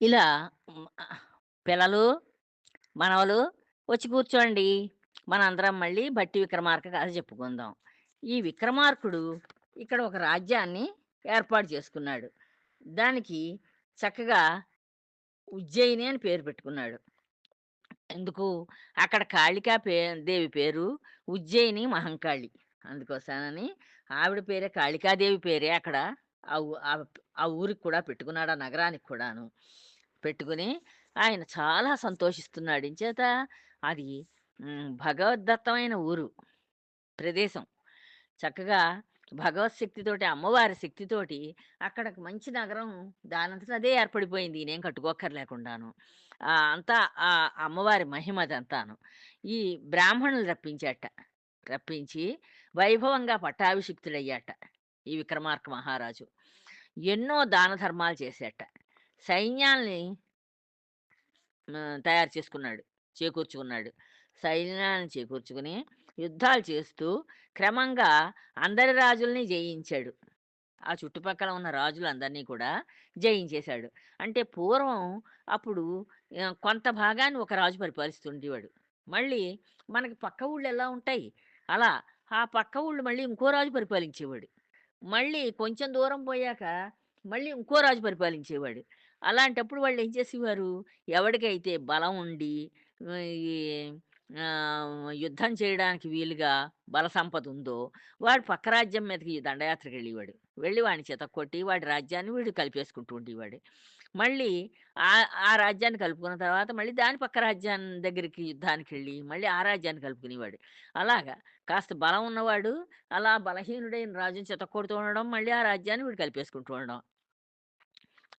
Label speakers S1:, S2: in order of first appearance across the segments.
S1: ఇలా పిల్లలు, మనవలు వచ్చి కూర్చోండి. మనందరం మళ్ళీ భట్టి విక్రమార్క కథ చెప్పుకుందాం. ఈ విక్రమార్కుడు ఇక్కడ ఒక రాజ్యాన్ని ఏర్పాటు చేసుకున్నాడు. దానికి చక్కగా ఉజ్జయిని అని పేరు పెట్టుకున్నాడు. ఎందుకు? అక్కడ కాళికా పే దేవి పేరు ఉజ్జయిని మహంకాళి. అందుకోసమని ఆవిడ పేరే కాళికాదేవి పేరే అక్కడ ఆ ఆ ఊరికి కూడా పెట్టుకున్నాడు. ఆ నగరానికి కూడాను. పెట్టుకుని ఆయన చాలా సంతోషిస్తున్నాడు. ఇంచేత అది భగవద్దత్తమైన ఊరు. ప్రదేశం. చక్కగా భగవత్ శక్తితోటి, అమ్మవారి శక్తితోటి అక్కడ మంచి నగరం దానంతట అదే ఏర్పడిపోయింది. నేను కట్టుకోక్కర్లేకుండాను. అంతా ఆ అమ్మవారి మహిమ అదంతాను. ఈ బ్రాహ్మణులు రప్పించాట. రప్పించి వైభవంగా పట్టాభిషిక్తుడయ్యాట. ఈ విక్రమార్క మహారాజు. ఎన్నో దాన ధర్మాలు చేసేట సైన్యాల్ని తయారు చేసుకున్నాడు. చేకూర్చుకున్నాడు. సైన్యాన్ని చేకూర్చుకుని యుద్ధాలు చేస్తూ క్రమంగా అందరి రాజుల్ని జయించాడు. ఆ చుట్టుపక్కల ఉన్న రాజులందరినీ కూడా జయించేశాడు. అంటే పూర్వం అప్పుడు కొంత భాగాన్ని ఒక రాజు పరిపాలిస్తుండేవాడు. మళ్ళీ మనకి పక్క ఊళ్ళు ఎలా ఉంటాయి? అలా ఆ పక్క ఊళ్ళు మళ్ళీ ఇంకో రాజు పరిపాలించేవాడు. మళ్ళీ కొంచెం దూరం పోయాక మళ్ళీ ఇంకో రాజు పరిపాలించేవాడు. అలాంటప్పుడు వాళ్ళు ఏం చేసేవారు? ఎవడికైతే బలం ఉండి ఈ యుద్ధం చేయడానికి వీలుగా బల సంపద ఉందో వాడు పక్క రాజ్యం మీదకి దండయాత్రకు వెళ్ళేవాడు వెళ్ళి వాడిని చేత కొట్టి వాడి రాజ్యాన్ని వీడు కలిపేసుకుంటూ ఉండేవాడు. మళ్ళీ ఆ ఆ రాజ్యాన్ని కలుపుకున్న తర్వాత మళ్ళీ దాని పక్క రాజ్యాన్ని దగ్గరికి యుద్ధానికి వెళ్ళి మళ్ళీ ఆ రాజ్యాన్ని కలుపుకునేవాడు. అలాగా కాస్త బలం ఉన్నవాడు అలా బలహీనుడైన రాజుని చితక్కొడుతూ ఉండడం, మళ్ళీ ఆ రాజ్యాన్ని వీడు కలిపేసుకుంటూ ఉండడం.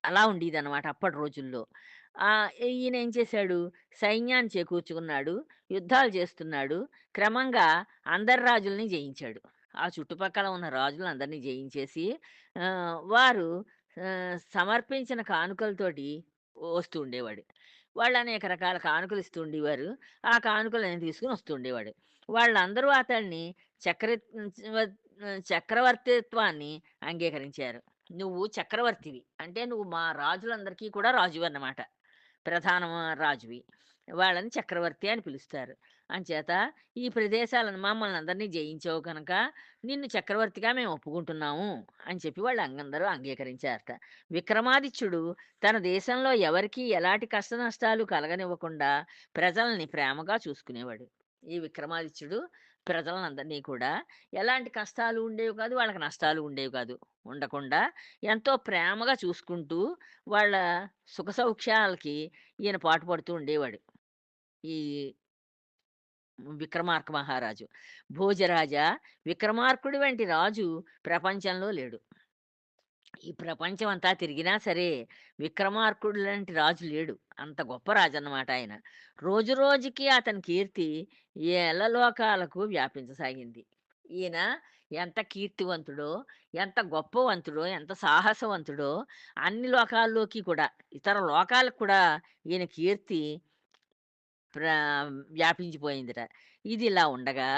S1: అలా ఉండేదనమాట అప్పటి రోజుల్లో. ఆహ్, ఈయన ఏం చేశాడు? సైన్యాన్ని చేకూర్చుకున్నాడు. యుద్ధాలు చేస్తున్నాడు. క్రమంగా అందరి రాజుల్ని జయించాడు. ఆ చుట్టుపక్కల ఉన్న రాజులందరినీ జయించేసి ఆహ్, వారు ఆహ్, సమర్పించిన కానుకలతోటి వస్తూ ఉండేవాడు. వాళ్ళు అనేక రకాల కానుకలు ఇస్తూ ఉండేవారు. ఆ కానుకలన్నీ తీసుకొని వస్తూ ఉండేవాడు. వాళ్ళందరూ అతన్ని చక్ర చక్రవర్తిత్వాన్ని అంగీకరించారు. నువ్వు చక్రవర్తివి. అంటే నువ్వు మా రాజులందరికీ కూడా రాజువన్నమాట. ప్రధాన రాజువి. వాళ్ళని చక్రవర్తి అని పిలుస్తారు. అంచేత ఈ ప్రదేశాలను మమ్మల్ని అందరినీ జయించావు కనుక నిన్ను చక్రవర్తిగా మేము ఒప్పుకుంటున్నాము అని చెప్పి వాళ్ళు అందరూ అంగీకరించారట. విక్రమాదిత్యుడు తన దేశంలో ఎవరికీ ఎలాంటి కష్ట నష్టాలు కలగనివ్వకుండా ప్రజల్ని ప్రేమగా చూసుకునేవాడు. ఈ విక్రమాదిత్యుడు ప్రజలందరినీ కూడా ఎలాంటి కష్టాలు ఉండేవి కాదు. వాళ్ళకి నష్టాలు ఉండేవి కాదు. ఉండకుండా ఎంతో ప్రేమగా చూసుకుంటూ వాళ్ళ సుఖ సౌఖ్యాలకి ఈయన పాటుపడుతూ ఉండేవాడు. ఈ విక్రమార్క మహారాజు. భోజరాజ విక్రమార్కుడి వంటి రాజు ప్రపంచంలో లేడు. ఈ ప్రపంచం అంతా తిరిగినా సరే విక్రమార్కుడు లాంటి రాజు లేడు. అంత గొప్ప రాజు అన్నమాట ఆయన. రోజు రోజుకి అతని కీర్తి ఎల్లలోకాలకు వ్యాపించసాగింది. ఈయన ఎంత కీర్తివంతుడో, ఎంత గొప్పవంతుడో, ఎంత సాహసవంతుడో అన్ని లోకాల్లోకి కూడా ఇతర లోకాలకు కూడా ఈయన కీర్తి ప్ర వ్యాపించిపోయిందిట. ఇది ఇలా ఉండగా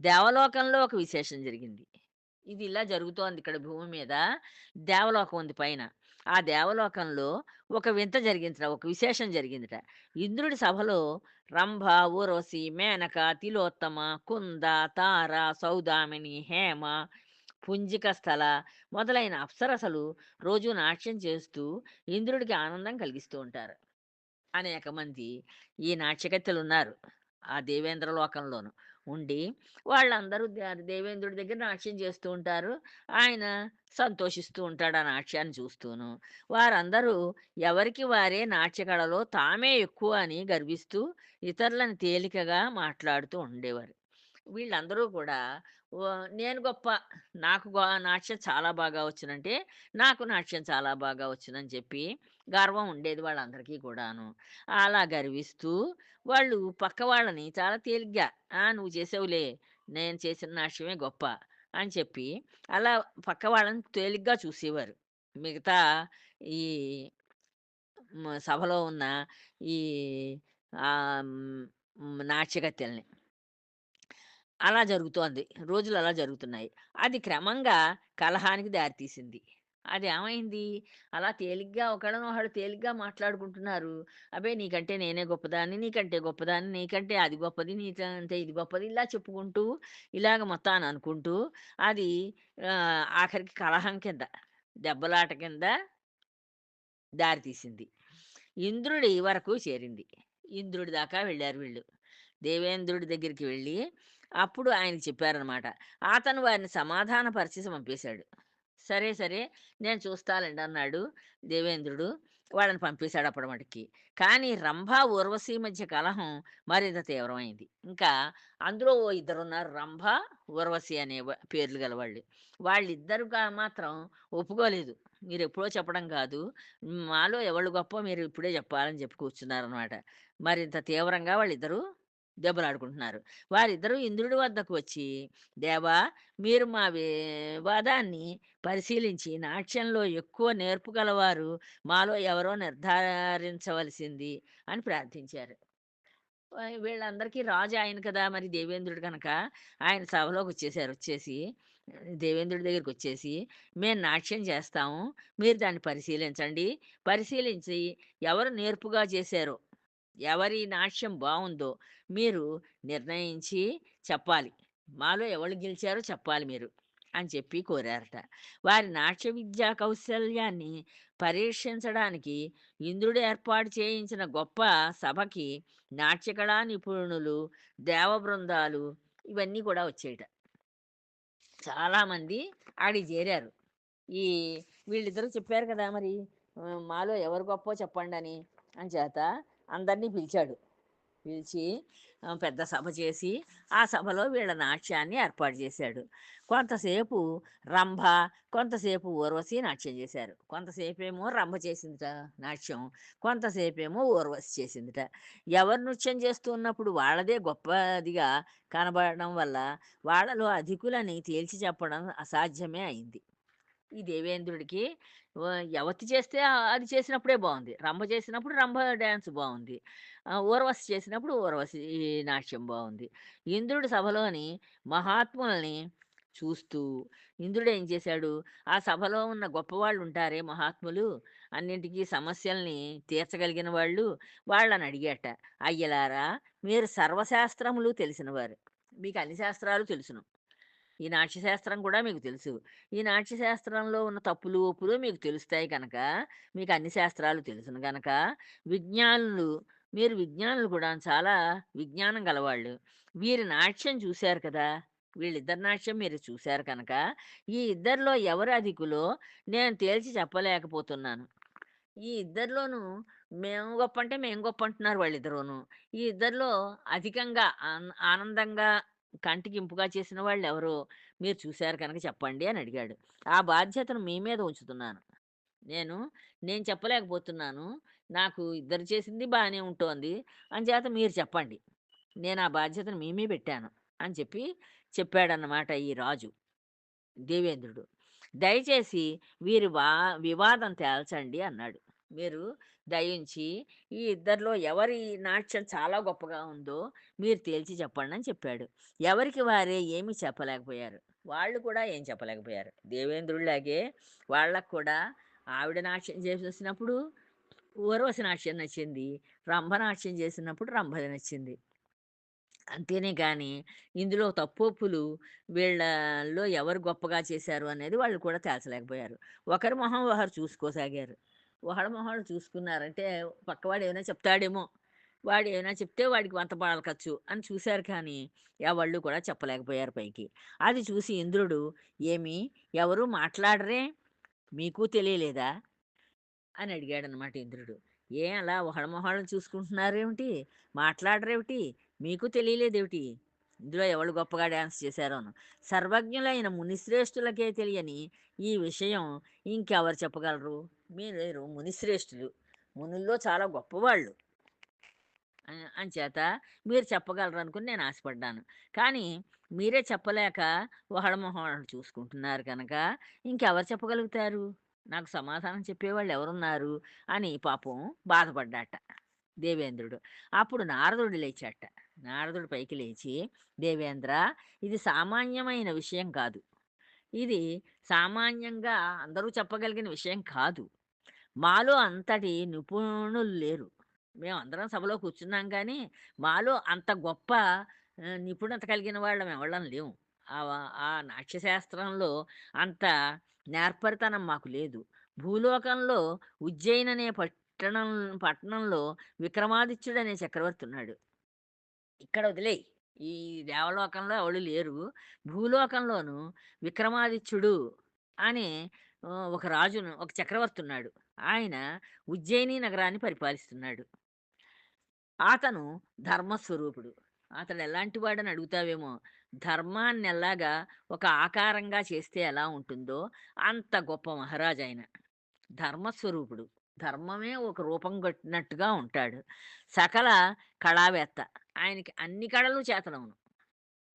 S1: దేవలోకంలో ఒక విశేషం జరిగింది. ఇది ఇలా జరుగుతోంది ఇక్కడ భూమి మీద. దేవలోకం ఉంది పైన. ఆ దేవలోకంలో ఒక వింత జరిగిందిట. ఒక విశేషం జరిగిందిట. ఇంద్రుడి సభలో రంభ, ఊరవసి మేనక, తిలోత్తమ, కుంద, తార, సౌదామిని, హేమ, పుంజిక స్థల మొదలైన అప్సరసలు రోజు నాట్యం చేస్తూ ఇంద్రుడికి ఆనందం కలిగిస్తూ ఉంటారు. అనేక మంది ఈ నాట్యగత్తెలున్నారు. ఆ దేవేంద్ర లోకంలోను. ఉండి వాళ్ళందరూ దేవేంద్రుడి దగ్గర నాట్యం చేస్తూ ఉంటారు. ఆయన సంతోషిస్తూ ఉంటాడు ఆ నాట్యాన్ని చూస్తూను. వారందరూ ఎవరికి వారే నాట్యకళలో తామే ఎక్కువ అని గర్విస్తూ ఇతరులను తేలికగా మాట్లాడుతూ ఉండేవారు. వీళ్ళందరూ కూడా నేను గొప్ప. నాకు గొ నాట్యం చాలా బాగా వచ్చినంటే నాకు నాట్యం చాలా బాగా వచ్చునని చెప్పి గర్వం ఉండేది వాళ్ళందరికీ కూడాను. అలా గర్విస్తూ వాళ్ళు పక్క వాళ్ళని చాలా తేలిగ్గా నువ్వు చేసావులే. నేను చేసిన నాట్యమే గొప్ప" అని చెప్పి అలా పక్క వాళ్ళని తేలిగ్గా చూసేవారు. మిగతా ఈ సభలో ఉన్న ఈ ఆహ్, అలా జరుగుతోంది. రోజులు అలా జరుగుతున్నాయి. అది క్రమంగా కలహానికి దారితీసింది. అది ఏమైంది? అలా తేలిగ్గా ఒకళ్ళనొకళ్ళు తేలిగ్గా మాట్లాడుకుంటున్నారు. అబ్బే! నీకంటే నేనే గొప్పదాన్ని, నీకంటే గొప్పదాన్ని, నీకంటే అది గొప్పది, నీకంటే ఇది గొప్పది ఇలా చెప్పుకుంటూ, ఇలాగ మొత్తాన అనుకుంటూ అది ఆహ్, ఆఖరికి కలహం కింద, దెబ్బలాట కింద దారి తీసింది. ఇంద్రుడి వరకు చేరింది. ఇంద్రుడి దాకా వెళ్ళారు వీళ్ళు. దేవేంద్రుడి దగ్గరికి వెళ్ళి, అప్పుడు ఆయనకి చెప్పారనమాట. అతను వారిని సమాధానపరిచేసి పంపేశాడు. సరే, సరే నేను చూస్తానండి అన్నాడు దేవేంద్రుడు. వాళ్ళని పంపేశాడు అప్పటి మటుకి కానీ రంభ, ఊర్వశి మధ్య కలహం మరింత తీవ్రమైంది. ఇంకా అందులో ఓ ఇద్దరున్నారు రంభ, ఊర్వశి అనే పేర్లు గలవాళ్ళు. వాళ్ళిద్దరుగా మాత్రం ఒప్పుకోలేదు. మీరెప్పుడో చెప్పడం కాదు. మాలో ఎవరు గొప్పో మీరు ఇప్పుడే చెప్పాలని చెప్పి కూర్చున్నారనమాట. మరింత తీవ్రంగా వాళ్ళిద్దరూ దెబ్బలాడుకుంటున్నారు. వారిద్దరూ ఇంద్రుడి వద్దకు వచ్చి, దేవా! మీరు మా వివాదాన్ని పరిశీలించి నాట్యంలో ఎక్కువ నేర్పు గలవారు మాలో ఎవరో నిర్ధారించవలసింది అని ప్రార్థించారు. వీళ్ళందరికీ రాజు ఆయన కదా! మరి దేవేంద్రుడు కనుక ఆయన సభలోకి వచ్చేసారు వచ్చేసి దేవేంద్రుడి దగ్గరికి వచ్చేసి "మేము నాట్యం చేస్తాము. మీరు దాన్ని పరిశీలించండి. పరిశీలించి ఎవరు నేర్పుగా చేశారో, ఎవరి నాట్యం బాగుందో మీరు నిర్ణయించి చెప్పాలి. మాలో ఎవరు గెలిచారో చెప్పాలి మీరు" అని చెప్పి కోరారట. వారి నాట్య విద్యా కౌశల్యాన్ని పరీక్షించడానికి ఇంద్రుడు ఏర్పాటు చేయించిన గొప్ప సభకి నాట్యకళా నిపుణులు, దేవ బృందాలు ఇవన్నీ కూడా వచ్చేయట. చాలామంది ఆడి చేరారు. ఈ వీళ్ళిద్దరూ చెప్పారు కదా! మరి మాలో ఎవరు గొప్పో చెప్పండని. చేత అందరిని పిలిచాడు. పిలిచి పెద్ద సభ చేసి, ఆ సభలో వీళ్ళ నాట్యాన్ని ఏర్పాటు చేశాడు. కొంతసేపు రంభ, కొంతసేపు ఊర్వశి నాట్యం చేశారు. కొంతసేపేమో రంభ చేసిందిట నాట్యం. కొంతసేపేమో ఊర్వశి చేసిందిట. ఎవరు నృత్యం చేస్తూ ఉన్నప్పుడు వాళ్ళదే గొప్పదిగా కనబడడం వల్ల వాళ్ళలో అధికులని తేల్చి చెప్పడం అసాధ్యమే అయింది. ఈ దేవేంద్రుడికి యవతి చేస్తే అది చేసినప్పుడే బాగుంది రంభ చేసినప్పుడు రంభ డ్యాన్స్ బాగుంది ఊర్వశి చేసినప్పుడు ఊర్వశి నాట్యం బాగుంది ఇంద్రుడి సభలోని మహాత్ముల్ని చూస్తూ ఇంద్రుడు ఏం చేశాడు, ఆ సభలో ఉన్న గొప్పవాళ్ళుంటారే మహాత్ములు, అన్నింటికి సమస్యల్ని తీర్చగలిగిన వాళ్ళు, వాళ్ళని అడిగాట. అయ్యలారా! మీరు సర్వశాస్త్రములు తెలిసినవారు. మీకు అన్ని శాస్త్రాలు తెలుసును. ఈ నాట్యశాస్త్రం కూడా మీకు తెలుసు. ఈ నాట్యశాస్త్రంలో ఉన్న తప్పులు, ఒప్పులు మీకు తెలుస్తాయి కనుక, మీకు అన్ని శాస్త్రాలు తెలుసును కనుక విజ్ఞానులు మీరు విజ్ఞానులు కూడా చాలా విజ్ఞానం గలవాళ్ళు. వీరి నాట్యం చూశారు కదా! వీళ్ళిద్దరి నాట్యం మీరు చూశారు కనుక, ఈ ఇద్దరిలో ఎవరు అధికులో నేను తేల్చి చెప్పలేకపోతున్నాను. ఈ ఇద్దరిలోనూ మేము గొప్ప అంటే మేము గొప్ప అంటున్నారు వాళ్ళిద్దరూను. ఈ ఇద్దరిలో అధికంగా ఆనందంగా కంటికి ఇంపుగా చేసిన వాళ్ళు ఎవరు మీరు చూశారు కనుక చెప్పండి అని అడిగాడు. ఆ బాధ్యతను మీ మీద ఉంచుతున్నాను. నేను, నేను చెప్పలేకపోతున్నాను. నాకు ఇద్దరు చేసింది బాగానే ఉంటోంది. అంచేత మీరు చెప్పండి. నేను ఆ బాధ్యతను మేమే పెట్టాను అని చెప్పి చెప్పాడన్నమాట ఈ రాజు. దేవేంద్రుడు. దయచేసి వీరి వా వివాదం తేల్చండి అన్నాడు. మీరు దయించి ఈ ఇద్దరిలో ఎవరి నాట్యం చాలా గొప్పగా ఉందో మీరు తేల్చి చెప్పండని చెప్పాడు. ఎవరికి వారే ఏమీ చెప్పలేకపోయారు. వాళ్ళు కూడా ఏం చెప్పలేకపోయారు. దేవేంద్రుడిలాగే వాళ్ళకు కూడా ఆవిడ నాట్యం చేసేసినప్పుడు ఊర్వశి నాట్యం నచ్చింది. రంభ నాట్యం చేసినప్పుడు రంభది నచ్చింది. అంతేనే కానీ ఇందులో తప్పొప్పులు వీళ్ళలో ఎవరు గొప్పగా చేశారు అనేది వాళ్ళు కూడా తేల్చలేకపోయారు. ఒకరి మొహం ఒకరు చూసుకోసాగారు. ఒకళ్ళ మొహాలు చూసుకున్నారంటే పక్కవాడు ఏమైనా చెప్తాడేమో, వాడు ఏమైనా చెప్తే వాడికి వంత పలకచ్చు అని చూశారు కానీ ఎవళ్ళు కూడా చెప్పలేకపోయారు పైకి. అది చూసి ఇంద్రుడు "ఏమి ఎవరు మాట్లాడరే? మీకు తెలియలేదా?" అని అడిగాడనమాట ఇంద్రుడు. ఏం అలా ఒకళ్ళ చూసుకుంటున్నారేమిటి? మాట్లాడరేమిటి? మీకు తెలియలేదేమిటి? ఇందులో ఎవడు గొప్పగా డ్యాన్స్ చేశారోను. సర్వజ్ఞులైన మునిశ్రేష్ఠులకే తెలియని ఈ విషయం ఇంకెవరు చెప్పగలరు? మీరు మునిశ్రేష్ఠులు. మునుల్లో చాలా గొప్పవాళ్ళు. ఆహ్, అంచేత మీరు చెప్పగలరనుకుని నేను ఆశపడ్డాను. కానీ మీరే చెప్పలేక ఒకళ్ళ చూసుకుంటున్నారు కనుక ఇంకెవరు చెప్పగలుగుతారు? నాకు సమాధానం చెప్పేవాళ్ళు ఎవరున్నారు?" అని పాపం బాధపడ్డాట దేవేంద్రుడు. అప్పుడు నారదుడు లేచాట. నారదుడు పైకి లేచి "దేవేంద్ర ఇది సామాన్యమైన విషయం కాదు. ఇది సామాన్యంగా అందరూ చెప్పగలిగిన విషయం కాదు. మాలో అంతటి నిపుణులు లేరు. మేము అందరం సభలో కూర్చున్నాం కానీ మాలో అంత గొప్ప నిపుణత కలిగిన వాళ్ళం ఎవళ్ళం లేము. ఆ నాట్యశాస్త్రంలో అంత నేర్పరితనం మాకు లేదు. భూలోకంలో ఉజ్జయిన్ అనే పట్టణం పట్టణంలో విక్రమాదిత్యుడనే చక్రవర్తి ఉన్నాడు. ఇక్కడ వదిలేయి. ఈ దేవలోకంలో ఎవళ్ళు లేరు. భూలోకంలోను విక్రమాదిత్యుడు అనే ఒక రాజును ఒక చక్రవర్తి ఉన్నాడు. ఆయన ఉజ్జయిని నగరాన్ని పరిపాలిస్తున్నాడు. అతను ధర్మస్వరూపుడు. అతడు ఎలాంటి వాడని అడుగుతావేమో! ధర్మాన్ని ఎలాగా ఒక ఆకారంగా చేస్తే ఎలా ఉంటుందో అంత గొప్ప మహారాజు ఆయన ధర్మస్వరూపుడు. ధర్మమే ఒక రూపం కట్టినట్టుగా ఉంటాడు. సకల కళావేత్త. ఆయనకి అన్ని కళలు చేతనవును.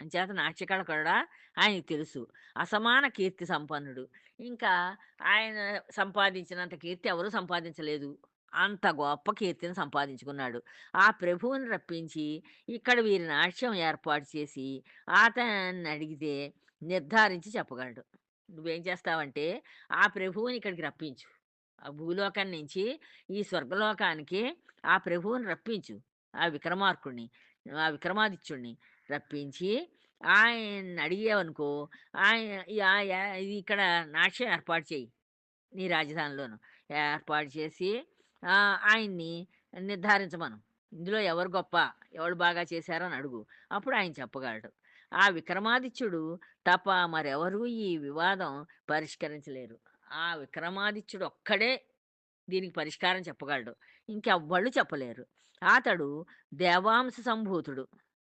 S1: అంచేత నాట్యకళ కూడా ఆయనకి తెలుసు. అసమాన కీర్తి సంపన్నుడు. ఇంకా ఆయన సంపాదించినంత కీర్తి ఎవరు సంపాదించలేదు. అంత గొప్ప కీర్తిని సంపాదించుకున్నాడు. ఆ ప్రభువుని రప్పించి ఇక్కడ వీరి నాట్యం ఏర్పాటు చేసి అతన్ని అడిగితే నిర్ధారించి చెప్పగలడు. నువ్వేం చేస్తావంటే ఆ ప్రభువుని ఇక్కడికి రప్పించు. ఆ భూలోకం నుంచి ఈ స్వర్గలోకానికి ఆ ప్రభువుని రప్పించు. ఆ విక్రమార్కుడిని, ఆ విక్రమాదిత్యుడిని రప్పించి ఆయన్ని అడిగేవనుకో ఆయన ఇక్కడ నాట్యం ఏర్పాటు చెయ్యి. నీ రాజధానిలోను. ఏర్పాటు చేసి ఆయన్ని నిర్ధారించమను. ఇందులో ఎవరు గొప్ప? ఎవరు బాగా చేశారో అని అడుగు. అప్పుడు ఆయన చెప్పగలడు. ఆ విక్రమాదిత్యుడు తప్ప మరెవరూ ఈ వివాదం పరిష్కరించలేరు. ఆ విక్రమాదిత్యుడు ఒక్కడే దీనికి పరిష్కారం చెప్పగలడు. ఇంకెవ్వళ్ళు చెప్పలేరు. అతడు దేవాంశ సంభూతుడు.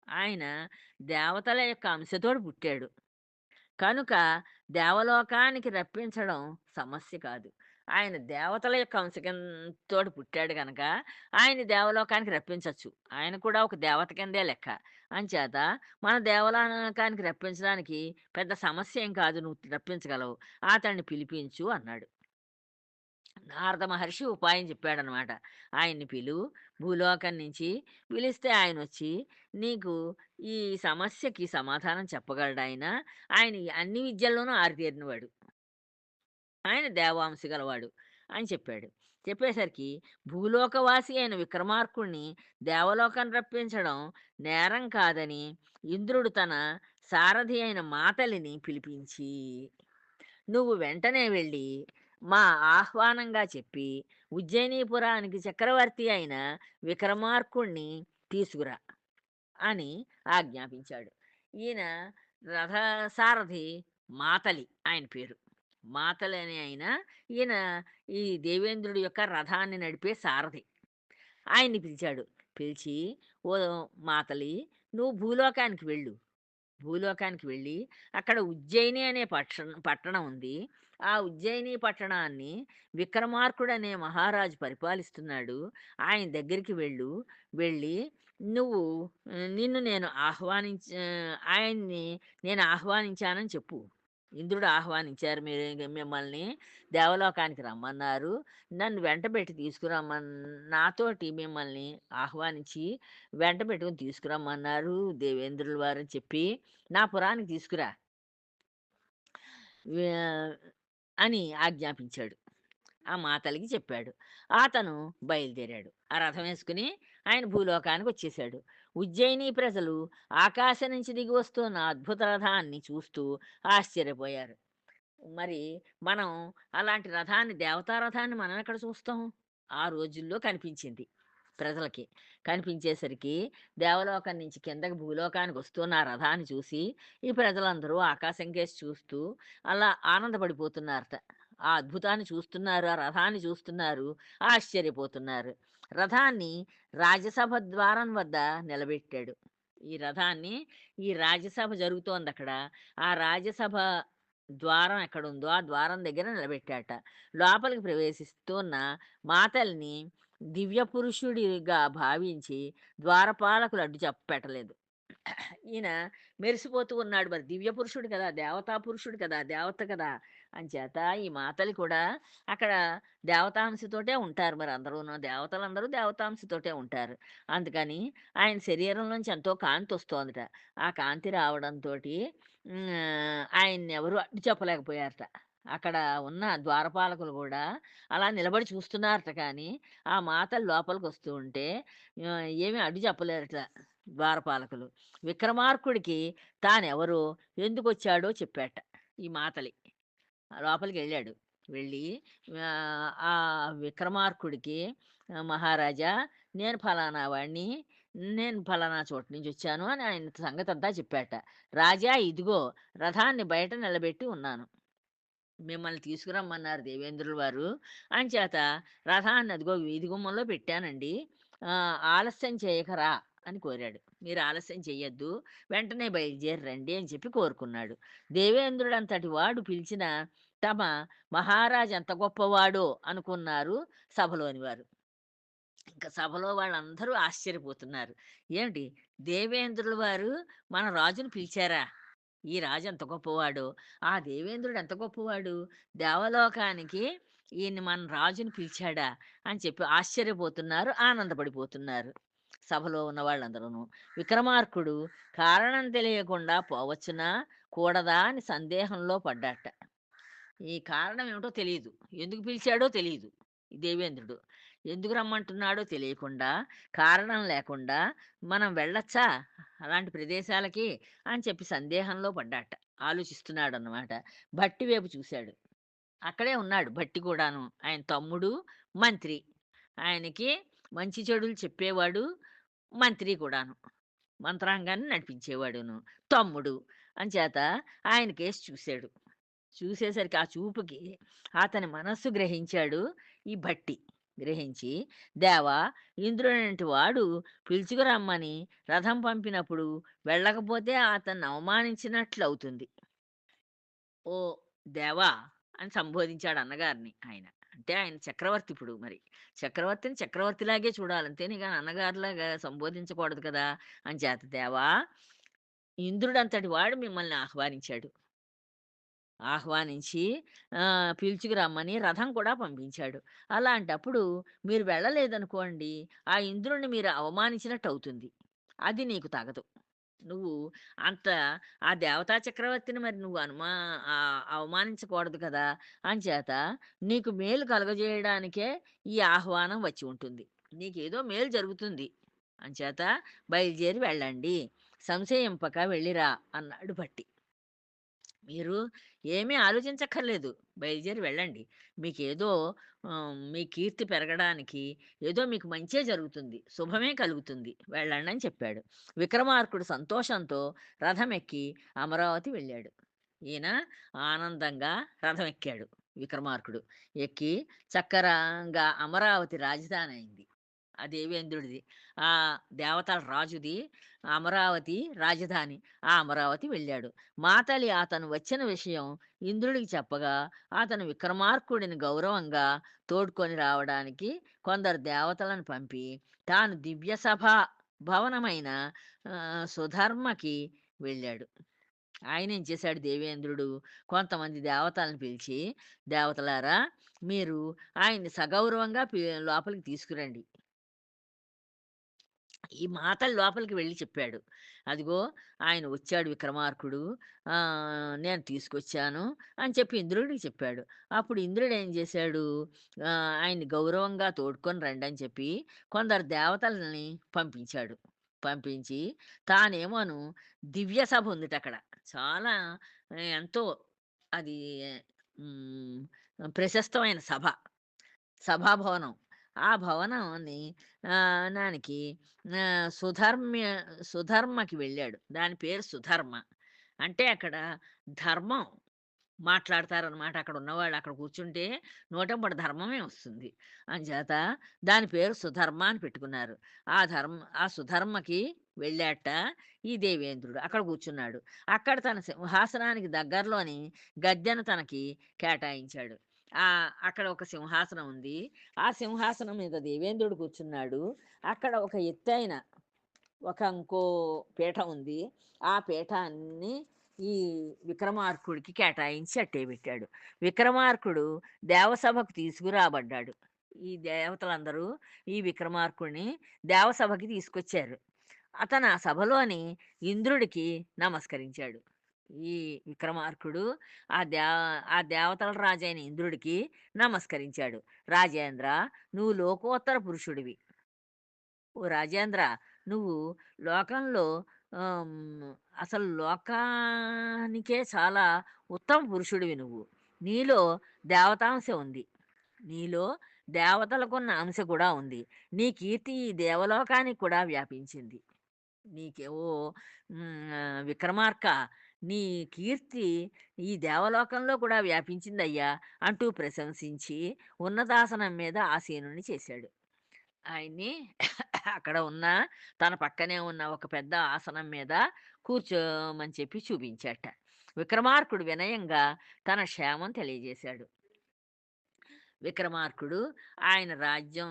S1: ఆయన దేవతల యొక్క అంశతోడు పుట్టాడు. కనుక దేవలోకానికి రప్పించడం సమస్య కాదు. ఆయన దేవతల యొక్క అంశ పుట్టాడు కనుక ఆయన దేవలోకానికి రప్పించవచ్చు ఆయన కూడా ఒక దేవత కిందే లెక్క. అంచేత మన దేవలోకానికి రప్పించడానికి పెద్ద సమస్య ఏం కాదు. నువ్వు రప్పించగలవు. అతన్ని పిలిపించు అన్నాడు. నారద మహర్షి ఉపాయం చెప్పాడనమాట. ఆయన్ని పిలువు. భూలోకం నుంచి పిలిస్తే ఆయన వచ్చి నీకు ఈ సమస్యకి సమాధానం చెప్పగలడు ఆయన ఆయన అన్ని విద్యల్లోనూ ఆరితేరినవాడు. ఆయన దేవాంశ గలవాడు అని చెప్పాడు. చెప్పేసరికి భూలోకవాసి అయిన విక్రమార్కుణ్ణి దేవలోకం రప్పించడం నేరం కాదని ఇంద్రుడు తన సారథి అయిన మాతలిని పిలిపించి, నువ్వు వెంటనే వెళ్ళి మా ఆహ్వానంగా చెప్పి ఉజ్జయినీపురానికి చక్రవర్తి అయిన విక్రమార్కుణ్ణి తీసుకురా అని ఆజ్ఞాపించాడు. ఈయన రథసారథి మాతలి ఆయన పేరు. మాతలేని ఆయన ఈయన ఈ దేవేంద్రుడి యొక్క రథాన్ని నడిపే సారథి. ఆయన్ని పిలిచాడు. పిలిచి ఓ మాతలి నువ్వు భూలోకానికి వెళ్ళు. భూలోకానికి వెళ్ళి అక్కడ ఉజ్జయిని అనే పక్ష పట్టణం ఉంది. ఆ ఉజ్జయిని పట్టణాన్ని విక్రమార్కుడనే మహారాజు పరిపాలిస్తున్నాడు. ఆయన దగ్గరికి వెళ్ళు. వెళ్ళి నువ్వు నిన్ను నేను ఆహ్వానించ ఆయన్ని నేను ఆహ్వానించానని చెప్పు. ఇంద్రుడు ఆహ్వానించారు మీరు మిమ్మల్ని దేవలోకానికి రమ్మన్నారు. నన్ను వెంటబెట్టి తీసుకురమ్మన్ నాతోటి మిమ్మల్ని ఆహ్వానించి వెంట పెట్టుకుని తీసుకురమ్మన్నారు దేవేంద్రుల వారని చెప్పి నా పురానికి తీసుకురా. అని ఆజ్ఞాపించాడు. ఆ మాతలకి చెప్పాడు. అతను బయలుదేరాడు. ఆ రథం వేసుకుని ఆయన భూలోకానికి వచ్చేసాడు ఉజ్జయిని ప్రజలు ఆకాశం నుంచి దిగి వస్తున్న అద్భుత రథాన్ని చూస్తూ ఆశ్చర్యపోయారు. మరి మనం అలాంటి రథాన్ని దేవతా రథాన్ని మనం ఎక్కడ చూస్తాం? ఆ రోజుల్లో కనిపించింది ప్రజలకి. కనిపించేసరికి దేవలోకం నుంచి కిందకి భూలోకానికి వస్తున్న ఆ రథాన్ని చూసి ఈ ప్రజలందరూ ఆకాశం కేసి చూస్తూ అలా ఆనందపడిపోతున్నారట. ఆ అద్భుతాన్ని చూస్తున్నారు. ఆ రథాన్ని చూస్తున్నారు. ఆశ్చర్యపోతున్నారు. రథాన్ని రాజ్యసభ ద్వారం వద్ద నిలబెట్టాడు. ఈ రథాన్ని ఈ రాజ్యసభ జరుగుతోంది అక్కడ ఆ రాజ్యసభ ద్వారం ఎక్కడుందో ఆ ద్వారం దగ్గర నిలబెట్టాట. లోపలికి ప్రవేశిస్తున్న మాతల్ని దివ్య పురుషుడిగా భావించి ద్వారపాలకులు అడ్డు చెప్పెట్టలేదు ఈయన మెరిసిపోతూ ఉన్నాడు. మరి దివ్య పురుషుడు కదా! దేవతా పురుషుడు కదా! దేవత కదా! అంచేత ఈ మాతలు కూడా అక్కడ దేవతాంశతోటే ఉంటారు మరి అందరూ దేవతలందరూ దేవతాంశతోటే ఉంటారు. అందుకని ఆయన శరీరం నుంచి ఎంతో కాంతి వస్తోందట. ఆ కాంతి రావడంతో ఆయన్ని ఎవరు అడ్డు చెప్పలేకపోయారట. అక్కడ ఉన్న ద్వారపాలకులు కూడా అలా నిలబడి చూస్తున్నారట కానీ ఆ మాతలు లోపలికి వస్తూ ఉంటే ఏమీ అడ్డు చెప్పలేరట ద్వారపాలకులు. విక్రమార్కుడికి తానెవరు ఎందుకు వచ్చాడో చెప్పాట ఈ మాతలి. లోపలికి వెళ్ళాడు వెళ్ళి ఆ, విక్రమార్కుడికి మహారాజా నేను ఫలానా వాడిని నేను ఫలానా చోటు నుంచి వచ్చాను అని ఆయన సంగతి అంతా చెప్పాట. రాజా ఇదిగో రథాన్ని బయట నిలబెట్టి ఉన్నాను. మిమ్మల్ని తీసుకురమ్మన్నారు దేవేంద్రుల వారు. అంచేత రథాన్ని అదిగో వీధి గుమ్మంలో పెట్టానండి. ఆలస్యం చేయకరా అని కోరాడు. మీరు ఆలస్యం చెయ్యొద్దు వెంటనే బయలుదేరి రండి అని చెప్పి కోరుకున్నాడు. దేవేంద్రుడు అంతటి వాడు పిలిచిన తమ మహారాజు ఎంత గొప్పవాడో అనుకున్నారు సభలోని వారు. ఇంకా సభలో వాళ్ళందరూ ఆశ్చర్యపోతున్నారు. ఏమిటి దేవేంద్రుల వారు మన రాజును పిలిచారా? ఈ రాజు ఎంత గొప్పవాడు ఆ దేవేంద్రుడు ఎంత గొప్పవాడు? దేవలోకానికి ఈయన్ని మన రాజుని పిలిచాడా? అని చెప్పి ఆశ్చర్యపోతున్నారు ఆనందపడిపోతున్నారు. సభలో ఉన్న వాళ్ళందరూ విక్రమార్కుడు కారణం తెలియకుండా పోవచ్చునా? కూడదా? అని సందేహంలో పడ్డాట. ఈ కారణం ఏమిటో తెలియదు ఎందుకు పిలిచాడో తెలియదు దేవేంద్రుడు. ఎందుకు రమ్మంటున్నాడో తెలియకుండా కారణం లేకుండా మనం వెళ్ళొచ్చా? అలాంటి ప్రదేశాలకి అని చెప్పి సందేహంలో పడ్డాట. ఆలోచిస్తున్నాడు అన్నమాట భట్టి వైపు చూశాడు. అక్కడే ఉన్నాడు భట్టి కూడాను. ఆయన తమ్ముడు మంత్రి. ఆయనకి మంచి చెడులు చెప్పేవాడు మంత్రి కూడాను. మంత్రాంగాన్ని నడిపించేవాడును. తమ్ముడు అంచేత ఆయన కేసు చూశాడు. చూసేసరికి ఆ చూపుకి అతని మనస్సు గ్రహించాడు ఈ భట్టి. గ్రహించి దేవా ఇంద్రుడంటి వాడు పిలుచుకురమ్మని రథం పంపినప్పుడు వెళ్ళకపోతే అతన్ని అవమానించినట్లు అవుతుంది ఓ దేవా అని సంబోధించాడు అన్నగారిని ఆయన. అంటే ఆయన చక్రవర్తి ఇప్పుడు మరి. చక్రవర్తిని చక్రవర్తిలాగే చూడాలి అంతేనే కానీ అన్నగారిలాగా సంబోధించకూడదు కదా! అని చేత దేవా ఇంద్రుడంతటి వాడు మిమ్మల్ని ఆహ్వానించాడు. ఆహ్వానించి ఆ, పిలుచుకురమ్మని రథం కూడా పంపించాడు. అలాంటప్పుడు మీరు వెళ్ళలేదనుకోండి ఆ ఇంద్రుణ్ణి మీరు అవమానించినట్టు అవుతుంది అది నీకు తగదు. నువ్వు అంత ఆ దేవతా చక్రవర్తిని మరి నువ్వు అనుమా అవమానించకూడదు కదా అంచేత నీకు మేలు కలగజేయడానికే ఈ ఆహ్వానం వచ్చి ఉంటుంది. నీకేదో మేలు జరుగుతుంది అంచేత బయలుదేరి వెళ్ళండి. సంశయింపక వెళ్ళిరా అన్నాడు భట్టి. మీరు ఏమీ ఆలోచించక్కర్లేదు. బయలుదేరి వెళ్ళండి. మీకేదో మీ కీర్తి పెరగడానికి ఏదో మీకు మంచే జరుగుతుంది. శుభమే కలుగుతుంది. వెళ్ళండి అని చెప్పాడు. విక్రమార్కుడు సంతోషంతో రథం ఎక్కి అమరావతి వెళ్ళాడు. ఈయన ఆనందంగా రథం ఎక్కాడు విక్రమార్కుడు. ఎక్కి చక్కరంగా అమరావతి రాజధాని అయింది. ఆ దేవేంద్రుడిది. ఆ దేవతల రాజుది అమరావతి రాజధాని ఆ అమరావతి వెళ్ళాడు. మాతలి అతను వచ్చిన విషయం ఇంద్రుడికి చెప్పగా అతను విక్రమార్కుడిని గౌరవంగా తోడ్కొని రావడానికి కొందరు దేవతలను పంపి తాను దివ్య సభ భవనమైన సుధర్మకి వెళ్ళాడు. ఆయన ఏం చేశాడు దేవేంద్రుడు? కొంతమంది దేవతలను పిలిచి దేవతలారా మీరు ఆయన్ని సగౌరవంగా పి- లోపలికి తీసుకురండి. ఈ మాతలు లోపలికి వెళ్ళి చెప్పాడు. అదిగో ఆయన వచ్చాడు విక్రమార్కుడు. నేను తీసుకొచ్చాను అని చెప్పి ఇంద్రుడికి చెప్పాడు. అప్పుడు ఇంద్రుడు ఏం చేశాడు? ఆయన్ని గౌరవంగా తోడుకొని రండి అని చెప్పి కొందరు దేవతలని పంపించాడు. పంపించి తానేమోను దివ్య సభ ఉందిట అక్కడ. చాలా ఎంతో అది ప్రశస్తమైన సభ. సభాభవనం. ఆ భవనాన్ని నానికి దానికి సుధర్మ్య సుధర్మకి వెళ్ళాడు. దాని పేరు సుధర్మ. అంటే అక్కడ ధర్మం మాట్లాడతారనమాట అక్కడ ఉన్నవాళ్ళు అక్కడ కూర్చుంటే నూటంపడి ధర్మమే వస్తుంది. అంచేత దాని పేరు సుధర్మ అని పెట్టుకున్నారు. ఆ ధర్మ ఆ సుధర్మకి వెళ్ళాట ఈ దేవేంద్రుడు. అక్కడ కూర్చున్నాడు. అక్కడ తన సింహాసనానికి దగ్గరలోని గద్దెను తనకి కేటాయించాడు. ఆ అక్కడ ఒక సింహాసనం ఉంది. ఆ సింహాసనం మీద దేవేంద్రుడు కూర్చున్నాడు. అక్కడ ఒక ఎత్తైన ఒక ఇంకో పీఠ ఉంది. ఆ పీఠాన్ని ఈ విక్రమార్కుడికి కేటాయించి అట్టే పెట్టాడు. విక్రమార్కుడు దేవసభకు తీసుకురాబడ్డాడు. ఈ దేవతలందరూ ఈ విక్రమార్కుడిని దేవసభకి తీసుకొచ్చారు. అతను ఆ సభలోని ఇంద్రుడికి నమస్కరించాడు. ఈ విక్రమార్కుడు ఆ దేవ ఆ దేవతల రాజైన ఇంద్రుడికి నమస్కరించాడు. రాజేంద్ర నువ్వు లోకోత్తర పురుషుడివి. ఓ రాజేంద్ర నువ్వు లోకంలో అసలు లోకానికే చాలా ఉత్తమ పురుషుడివి నువ్వు. నీలో దేవతాంశ ఉంది. నీలో దేవతలకున్న అంశ కూడా ఉంది. నీ కీర్తి ఈ దేవలోకానికి కూడా వ్యాపించింది. నీకేవో విక్రమార్క నీ కీర్తి ఈ దేవలోకంలో కూడా వ్యాపించిందయ్యా అంటూ ప్రశంసించి ఉన్నతాసనం మీద ఆసీనుని చేశాడు. ఆయన్ని అక్కడ ఉన్న తన పక్కనే ఉన్న ఒక పెద్ద ఆసనం మీద కూర్చోమని చెప్పి చూపించాట. విక్రమార్కుడు వినయంగా తన క్షేమం తెలియజేశాడు. విక్రమార్కుడు ఆయన రాజ్యం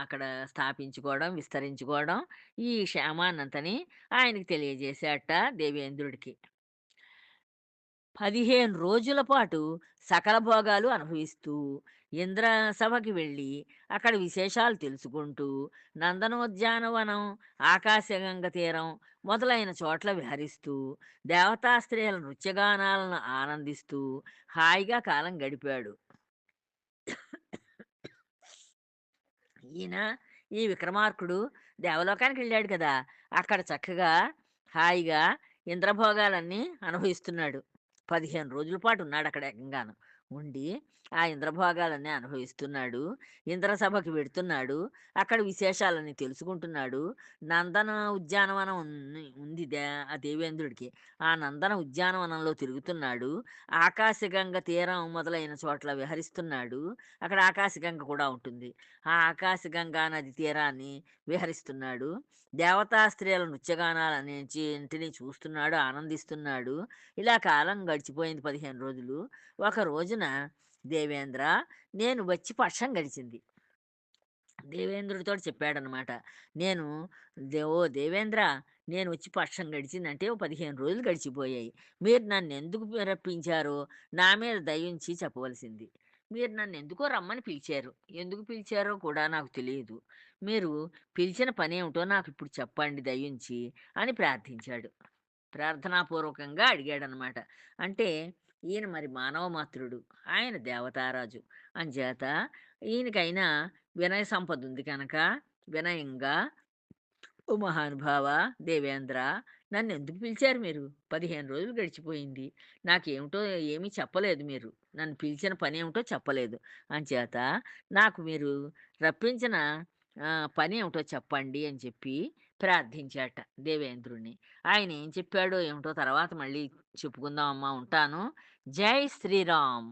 S1: అక్కడ స్థాపించుకోవడం విస్తరించుకోవడం ఈ క్షేమాన్నంతని ఆయనకి తెలియజేశాట దేవేంద్రుడికి. పదిహేను రోజుల పాటు సకల భోగాలు అనుభవిస్తూ ఇంద్ర సభకి వెళ్ళి అక్కడ విశేషాలు తెలుసుకుంటూ నందనోద్యానవనం ఆకాశగంగ తీరం మొదలైన చోట్ల విహరిస్తూ దేవతా స్త్రీల నృత్యగానాలను ఆనందిస్తూ హాయిగా కాలం గడిపాడు. ఈయన ఈ విక్రమార్కుడు దేవలోకానికి వెళ్ళాడు కదా అక్కడ చక్కగా హాయిగా ఇంద్రభోగాలన్నీ అనుభవిస్తున్నాడు. పదిహేను రోజుల పాటు ఉన్నాడు అక్కడ ఏకంగాను. ఉండి ఆ ఇంద్రభోగాలన్నీ అనుభవిస్తున్నాడు. ఇంద్రసభకి వెడుతున్నాడు. అక్కడ విశేషాలన్నీ తెలుసుకుంటున్నాడు. నందన ఉద్యానవనం ఉంది- ఉంది దే ఆ దేవేంద్రుడికి. ఆ నందన ఉద్యానవనంలో తిరుగుతున్నాడు. ఆకాశగంగ తీరం మొదలైన చోట్ల విహరిస్తున్నాడు. అక్కడ ఆకాశగంగ కూడా ఉంటుంది. ఆ ఆకాశగంగా నది తీరాన్ని విహరిస్తున్నాడు. దేవతా స్త్రీల నృత్యగానాలన్నింటిని చూస్తున్నాడు ఆనందిస్తున్నాడు. ఇలా కాలం గడిచిపోయింది పదిహేను రోజులు. ఒక రోజున దేవేంద్ర నేను వచ్చి పక్షం గడిచింది. దేవేంద్రుడితో చెప్పాడనమాట నేను ఓ దేవేంద్ర నేను వచ్చి పక్షం గడిచిందంటే ఓ పదిహేను రోజులు గడిచిపోయాయి. మీరు నన్ను ఎందుకు రప్పించారో? నా మీద దయించి చెప్పవలసింది. మీరు నన్ను ఎందుకో రమ్మని పిలిచారు. ఎందుకు పిలిచారో కూడా నాకు తెలియదు. మీరు పిలిచిన పని ఏమిటో నాకు ఇప్పుడు చెప్పండి దయించి అని ప్రార్థించాడు. ప్రార్థనాపూర్వకంగా అడిగాడనమాట అంటే ఈయన మరి మానవ మాతృడు ఆయన దేవతారాజు. అంచేత ఈయనకైనా వినయ సంపద ఉంది కనుక వినయంగా ఓ మహానుభావ దేవేంద్ర నన్ను ఎందుకు పిలిచారు మీరు? పదిహేను రోజులు గడిచిపోయింది. నాకేమిటో ఏమీ చెప్పలేదు మీరు. నన్ను పిలిచిన పని ఏమిటో చెప్పలేదు. అంచేత నాకు మీరు రప్పించిన పని ఏమిటో చెప్పండి అని చెప్పి ప్రార్థించాట దేవేంద్రుణ్ణి. ఆయన ఏం చెప్పాడో ఏమిటో తర్వాత మళ్ళీ చెప్పుకుందాం అమ్మా ఉంటాను. జై శ్రీరామ్.